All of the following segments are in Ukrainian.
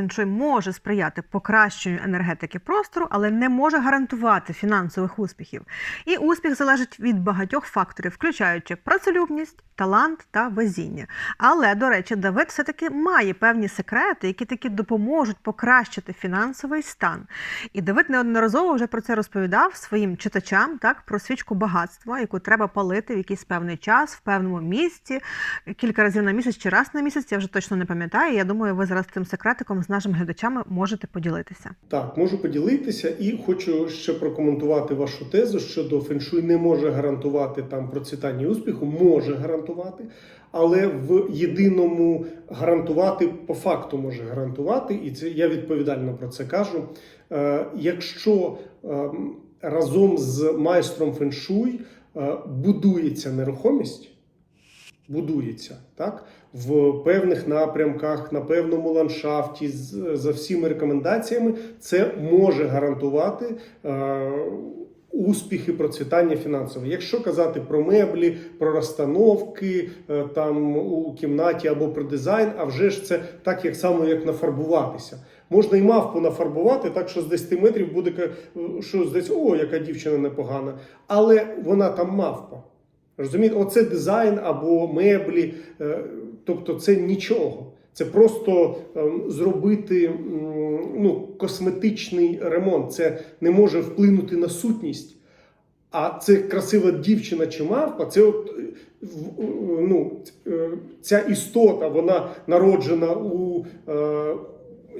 феншуй може сприяти покращенню енергетики простору, але не може гарантувати фінансових успіхів. І успіх залежить від багатьох факторів, включаючи працелюбність, талант та везіння. Але, до речі, Давид все-таки має певні секрети, які таки допоможуть покращити фінансовий стан. І Давид неодноразово вже про це розповідав своїм читачам, так про свічку багатства, яку треба палити в якийсь певний час, в певному місці, кілька разів на місяць чи раз на місяць. Я вже точно не пам'ятаю. Я думаю, ви зараз цим секретиком нашими глядачами можете поділитися. Так, можу поділитися і хочу ще прокоментувати вашу тезу щодо феншуй не може гарантувати там процвітання і успіху, може гарантувати, але в єдиному гарантувати по факту може гарантувати, і це я відповідально про це кажу. Е, якщо е, разом з майстром феншуй е, будується нерухомість будується так в певних напрямках, на певному ландшафті, за всіма рекомендаціями, це може гарантувати. Е, Успіхи процвітання фінансове. Якщо казати про меблі, про розстановки е, там у кімнаті або про дизайн, а вже ж це так, як само як нафарбуватися. Можна і мавпу нафарбувати, так що з 10 метрів буде що здається, о, яка дівчина непогана, але вона там мавпа. Розумієте, оце дизайн або меблі, е, тобто це нічого. Це просто ем, зробити ну, косметичний ремонт. Це не може вплинути на сутність. А це красива дівчина чи мавпа, це от, е, ну, е, ця істота, вона народжена у,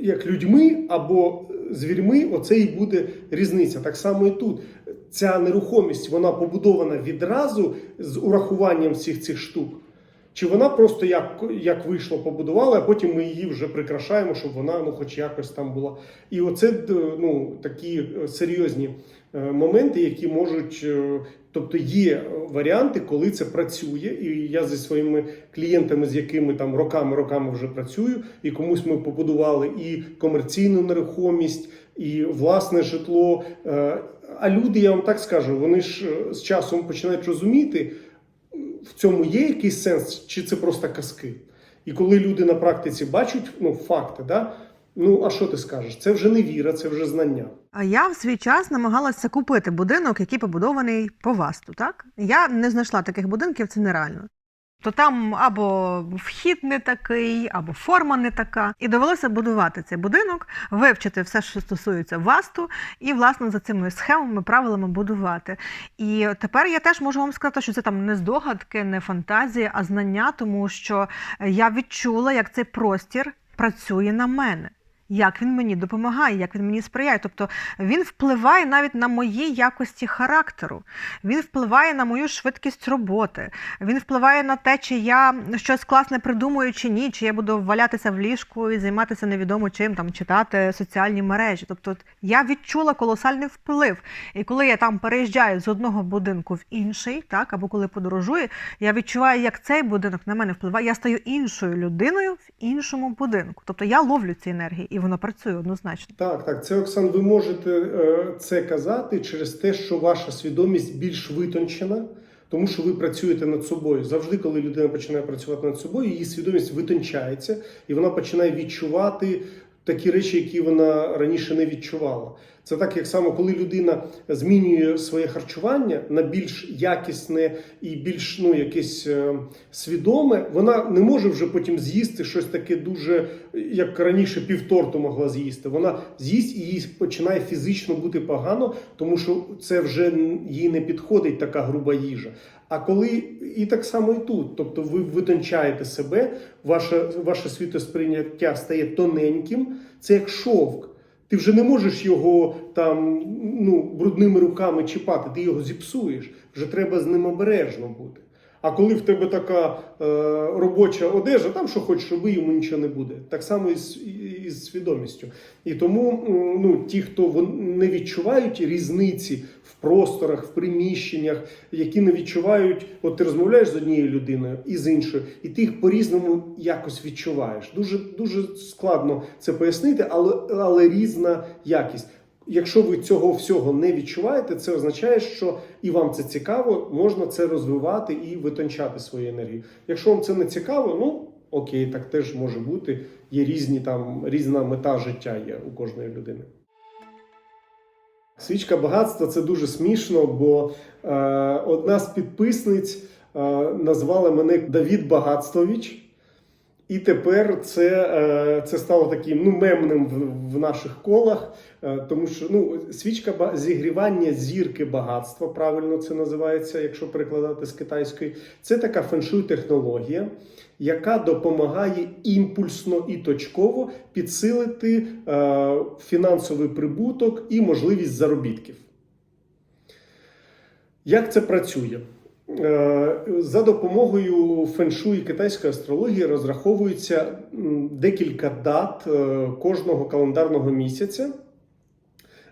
як людьми або звірьми, оце і буде різниця. Так само і тут. Ця нерухомість вона побудована відразу з урахуванням всіх цих штук. Чи вона просто як, як вийшло, побудувала, а потім ми її вже прикрашаємо, щоб вона ну, хоч якось там була. І оце ну, такі е, серйозні е, моменти, які можуть. е, Тобто є варіанти, коли це працює, і я зі своїми клієнтами, з якими там роками роками вже працюю, і комусь ми побудували і комерційну нерухомість, і власне житло. Е, А люди, я вам так скажу, вони ж е, з часом починають розуміти, в цьому є якийсь сенс, чи це просто казки? І коли люди на практиці бачать ну, факти, да? ну а що ти скажеш? Це вже не віра, це вже знання. А я в свій час намагалася купити будинок, який побудований по васту. Так я не знайшла таких будинків, це нереально. То там або вхід не такий, або форма не така. І довелося будувати цей будинок, вивчити все, що стосується васту, і власне за цими схемами, правилами будувати. І тепер я теж можу вам сказати, що це там не здогадки, не фантазії, а знання, тому що я відчула, як цей простір працює на мене. Як він мені допомагає, як він мені сприяє. Тобто він впливає навіть на мої якості характеру, він впливає на мою швидкість роботи, він впливає на те, чи я щось класне придумую чи ні, чи я буду валятися в ліжку і займатися невідомо чим, там читати соціальні мережі. Тобто, я відчула колосальний вплив. І коли я там переїжджаю з одного будинку в інший, так або коли подорожую, я відчуваю, як цей будинок на мене впливає. Я стаю іншою людиною в іншому будинку. Тобто я ловлю ці енергії, і воно працює однозначно. Так, так, це Оксан, ви можете е, це казати через те, що ваша свідомість більш витончена, тому що ви працюєте над собою. Завжди, коли людина починає працювати над собою, її свідомість витончається, і вона починає відчувати такі речі, які вона раніше не відчувала. Це так, як само, коли людина змінює своє харчування на більш якісне і більш ну, якесь е, свідоме, вона не може вже потім з'їсти щось таке дуже, як раніше півторту могла з'їсти. Вона з'їсть і їй починає фізично бути погано, тому що це вже їй не підходить така груба їжа. А коли і так само і тут, тобто ви витончаєте себе, ваше, ваше світосприйняття стає тоненьким, це як шовк. Ти вже не можеш його там ну, брудними руками чіпати, ти його зіпсуєш. Вже треба з ним обережно бути. А коли в тебе така е, робоча одежа, там що хочеш роби, йому нічого не буде. Так само і з, і з свідомістю. І тому ну, ті, хто не відчувають різниці в просторах, в приміщеннях, які не відчувають, от ти розмовляєш з однією людиною і з іншою, і ти їх по-різному якось відчуваєш. Дуже, дуже складно це пояснити, але, але різна якість. Якщо ви цього всього не відчуваєте, це означає, що і вам це цікаво, можна це розвивати і витончати свою енергію. Якщо вам це не цікаво, ну окей, так теж може бути. Є різні там різна мета життя є у кожної людини. Свічка багатства це дуже смішно, бо е, одна з підписниць е, назвала мене Давід Багатствович. І тепер це, е, це стало таким ну, мемним в, в наших колах, е, тому що ну, свічка зігрівання зірки багатства, правильно це називається, якщо перекладати з китайської. Це така феншуй технологія, яка допомагає імпульсно і точково підсилити е, фінансовий прибуток і можливість заробітків. Як це працює? Е, За допомогою феншу і китайської астрології розраховується декілька дат е, кожного календарного місяця,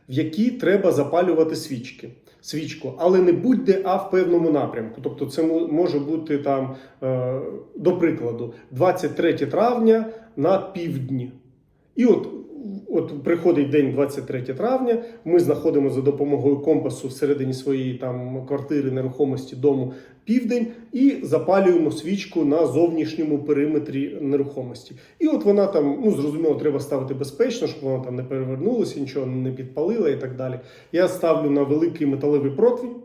в які треба запалювати свічки. Свічку, але не будь-де, а в певному напрямку. Тобто, це може бути там, е, до прикладу, 23 травня на півдні. І от, от приходить день 23 травня. Ми знаходимо за допомогою компасу всередині своєї там квартири, нерухомості, дому південь і запалюємо свічку на зовнішньому периметрі нерухомості. І от вона там, ну зрозуміло, треба ставити безпечно, щоб вона там не перевернулася, нічого не підпалила і так далі. Я ставлю на великий металевий противень.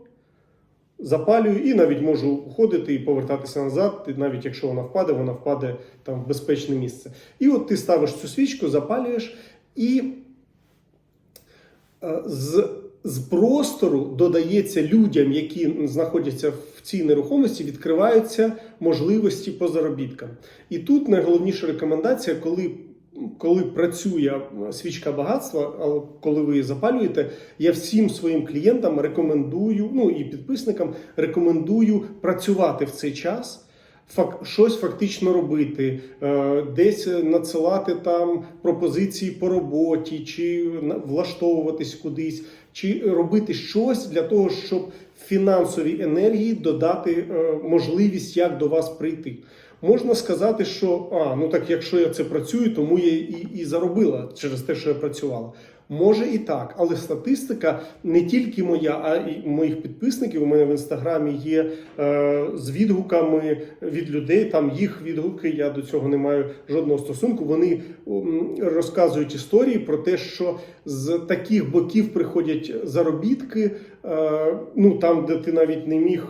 Запалюю і навіть можу ходити і повертатися назад. І навіть якщо вона впаде, вона впаде там в безпечне місце. І от ти ставиш цю свічку, запалюєш, і е, з, з простору додається людям, які знаходяться в цій нерухомості, відкриваються можливості по заробіткам. І тут найголовніша рекомендація, коли. Коли працює свічка багатства, але коли ви її запалюєте, я всім своїм клієнтам рекомендую, ну і підписникам рекомендую працювати в цей час, щось фактично робити, е, десь надсилати там пропозиції по роботі, чи влаштовуватись кудись, чи робити щось для того, щоб фінансовій енергії додати е, можливість, як до вас прийти. Можна сказати, що а, ну так якщо я це працюю, тому я і, і заробила через те, що я працювала. Може і так, але статистика не тільки моя, а й моїх підписників. У мене в інстаграмі є е, з відгуками від людей. Там їх відгуки. Я до цього не маю жодного стосунку. Вони розказують історії про те, що з таких боків приходять заробітки. Е, ну там, де ти навіть не міг.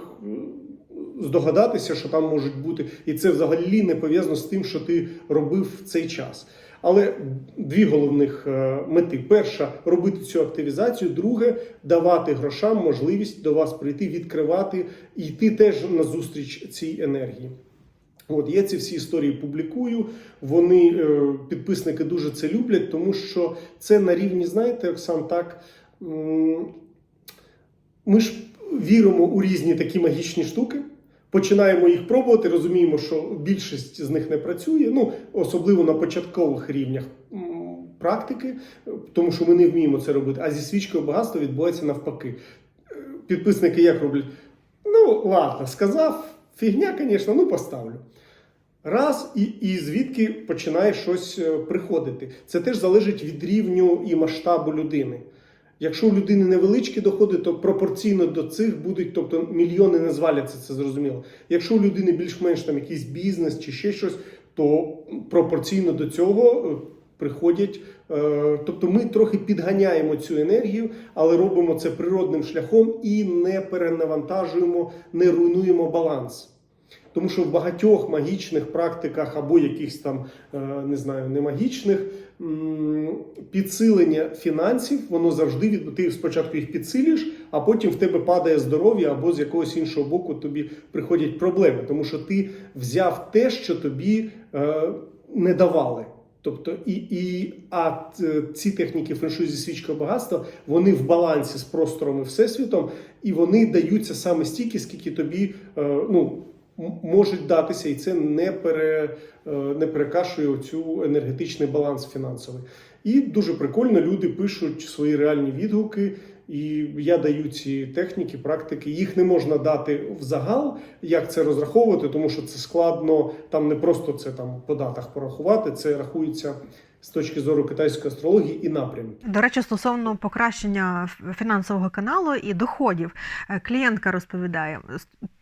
Здогадатися, що там можуть бути, і це взагалі не пов'язано з тим, що ти робив в цей час. Але дві головних е, мети: перша робити цю активізацію, друге давати грошам можливість до вас прийти, відкривати і йти теж на зустріч цій енергії. От я ці всі історії публікую. Вони е, підписники дуже це люблять, тому що це на рівні, знаєте, Оксан, так. Ми ж віримо у різні такі магічні штуки. Починаємо їх пробувати, розуміємо, що більшість з них не працює. Ну, особливо на початкових рівнях практики, тому що ми не вміємо це робити. А зі свічкою багатства відбувається навпаки. Е, Підписники як роблять? Ну, ладно, сказав, фігня, звісно, ну поставлю. Раз і, і звідки починає щось е, приходити. Це теж залежить від рівню і масштабу людини. Якщо у людини невеличкі доходи, то пропорційно до цих будуть, тобто мільйони не зваляться, це зрозуміло. Якщо у людини більш-менш там якийсь бізнес чи ще щось, то пропорційно до цього е, приходять. е, Тобто ми трохи підганяємо цю енергію, але робимо це природним шляхом і не перенавантажуємо, не руйнуємо баланс. Тому що в багатьох магічних практиках або якихось там е, не знаю, не магічних підсилення фінансів, воно завжди від ти спочатку їх підсилюєш, а потім в тебе падає здоров'я, або з якогось іншого боку тобі приходять проблеми, тому що ти взяв те, що тобі е, не давали. Тобто, і, і а ці техніки феншуй зі свічкою багатства, вони в балансі з простором і всесвітом, і вони даються саме стільки, скільки тобі е, ну, можуть датися, і це не, пере, е, не перекашує цю енергетичний баланс фінансовий. І дуже прикольно люди пишуть свої реальні відгуки. І я даю ці техніки, практики. Їх не можна дати в загал, як це розраховувати, тому що це складно. Там не просто це там по датах порахувати, це рахується з точки зору китайської астрології і напрямків. До речі, стосовно покращення фінансового каналу і доходів, Е, клієнтка розповідає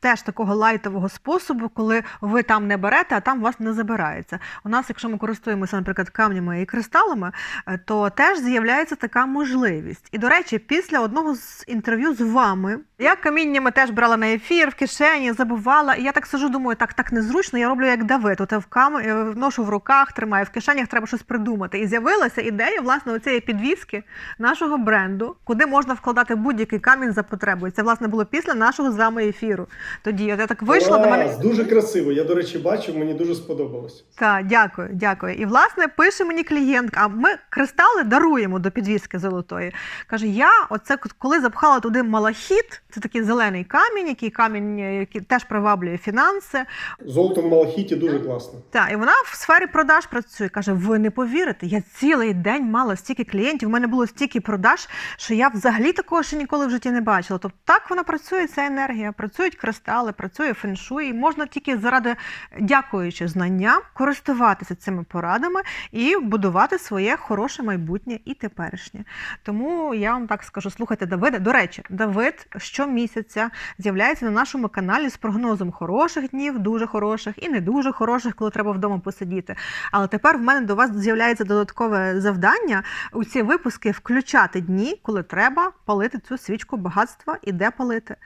теж такого лайтового способу, коли ви там не берете, а там вас не забирається. У нас, якщо ми користуємося, наприклад, камнями і кристалами, е, то теж з'являється така можливість. І до речі, після одного з інтерв'ю з вами я каміннями теж брала на ефір в кишені, забувала. І я так сижу, думаю, так так незручно. Я роблю як Давид. От в кам... е, ношу в руках, тримаю в кишенях, треба щось придумати. І з'явилася ідея власне оцієї підвіски нашого бренду, куди можна вкладати будь-який камінь за потребою. Це власне було після нашого з вами ефіру. Тоді от я так вийшла до мене. Дуже красиво. Я, до речі, бачив, мені дуже сподобалось. Так, дякую, дякую. І власне пише мені клієнтка, а ми кристали даруємо до підвіски золотої. Каже: я оце коли запхала туди малахіт, це такий зелений камінь, який камінь, е, який теж приваблює фінанси. Золото в Малахіті дуже класно. Так, і вона в сфері продаж працює. Каже: ви не повірите, я цілий день мала стільки клієнтів, у мене було стільки продаж, що я взагалі такого ще ніколи в житті не бачила. Тобто так вона працює, ця енергія, працюють кристали, працює феншуй. Можна тільки заради дякуючи знанням користуватися цими порадами і будувати своє хороше майбутнє і теперішнє. Тому я вам так скажу: слухайте, Давида. До речі, Давид щомісяця з'являється на нашому каналі з прогнозом хороших днів, дуже хороших і не дуже хороших, коли треба вдома посидіти. Але тепер в мене до вас з'являється додаткове завдання у ці випуски включати дні, коли треба палити цю свічку багатства і де палити.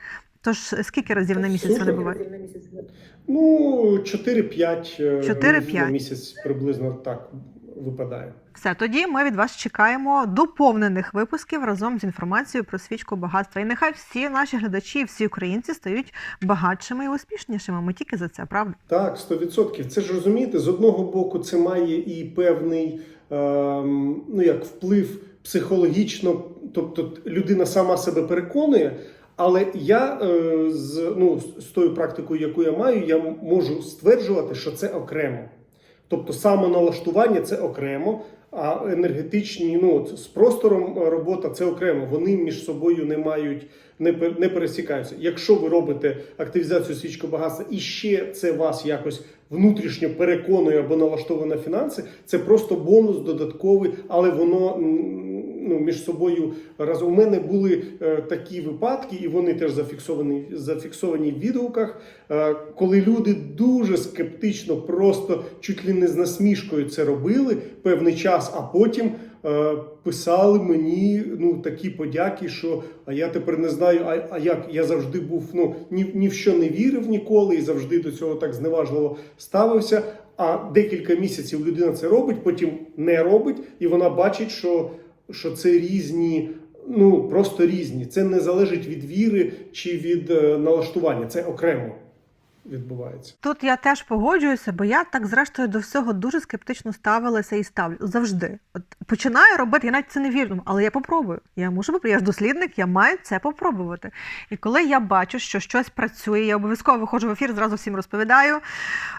Тож скільки разів на місяць вони бувають? Ну, 4-5 е, 4-5. на місяць приблизно так випадає. Все, тоді ми від вас чекаємо доповнених випусків разом з інформацією про свічку багатства. І нехай всі наші глядачі, всі українці стають багатшими і успішнішими. Ми тільки за це, правда? Так, 100%. Це ж розумієте, з одного боку, це має і певний ем, ну, як вплив психологічно, тобто людина сама себе переконує. Але я е, з, ну, з тою практикою, яку я маю, я можу стверджувати, що це окремо. Тобто самоналаштування це окремо, а енергетичні ну, з простором е, робота це окремо. Вони між собою не мають, не, не пересікаються. Якщо ви робите активізацію свічку багатства і ще це вас якось внутрішньо переконує або налаштовує на фінанси, це просто бонус додатковий, але воно ну, між собою разом. У мене були е, такі випадки, і вони теж зафіксовані, зафіксовані в відгуках, е, коли люди дуже скептично, просто чуть ли не з насмішкою це робили певний час, а потім. е, Писали мені ну такі подяки, що а я тепер не знаю, а, а як я завжди був ну ні, ні в що не вірив ніколи і завжди до цього так зневажливо ставився. А декілька місяців людина це робить, потім не робить, і вона бачить, що, що це різні, ну просто різні. Це не залежить від віри чи від е, налаштування. Це окремо відбувається. Тут я теж погоджуюся, бо я так зрештою до всього дуже скептично ставилася і ставлю завжди. От починаю робити, я навіть це не вірю, але я попробую. Я мушу попробувати. Я ж дослідник, я маю це попробувати. І коли я бачу, що щось працює, я обов'язково виходжу в ефір, зразу всім розповідаю.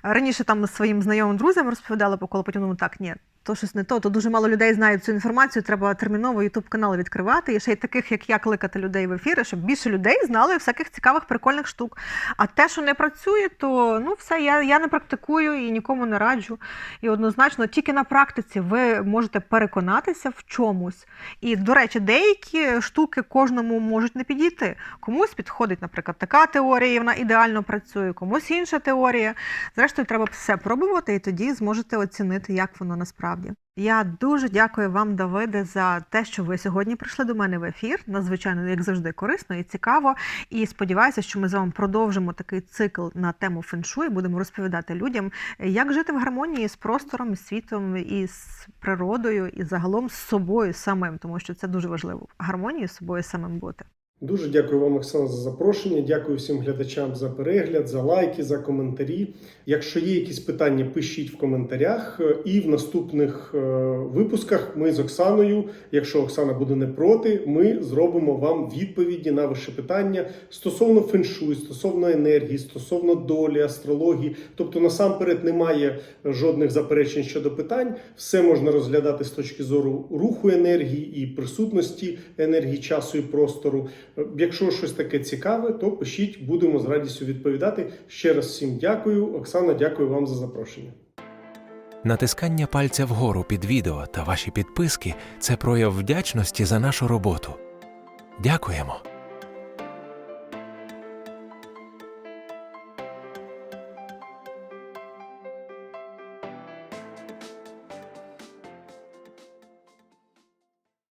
Раніше там своїм знайомим друзям розповідала, поколи потім так, ні, то щось не то, то дуже мало людей знають цю інформацію. Треба терміново ютуб канал відкривати. І ще й таких, як я, кликати людей в ефіри, щоб більше людей знали всяких цікавих прикольних штук. А те, що не працює, то ну все, я, я не практикую і нікому не раджу. І однозначно, тільки на практиці ви можете переконатися в чомусь. І, до речі, деякі штуки кожному можуть не підійти. Комусь підходить, наприклад, така теорія, і вона ідеально працює, комусь інша теорія. Зрештою, треба все пробувати, і тоді зможете оцінити, як воно насправді. Я дуже дякую вам, Давиде, за те, що ви сьогодні прийшли до мене в ефір. Надзвичайно, як завжди, корисно і цікаво. І сподіваюся, що ми з вами продовжимо такий цикл на тему феншуй. Будемо розповідати людям, як жити в гармонії з простором, з світом, і з природою, і загалом з собою самим, тому що це дуже важливо. Гармонію з собою самим бути. Дуже дякую вам, Оксана, за запрошення. Дякую всім глядачам за перегляд, за лайки, за коментарі. Якщо є якісь питання, пишіть в коментарях. І в наступних е, випусках ми з Оксаною, якщо Оксана буде не проти, ми зробимо вам відповіді на ваші питання стосовно феншуй, стосовно енергії, стосовно долі, астрології. Тобто, насамперед немає жодних заперечень щодо питань. Все можна розглядати з точки зору руху енергії і присутності енергії, часу і простору. Якщо щось таке цікаве, то пишіть, будемо з радістю відповідати. Ще раз всім дякую. Оксана, дякую вам за запрошення. Натискання пальця вгору під відео та ваші підписки це прояв вдячності за нашу роботу. Дякуємо!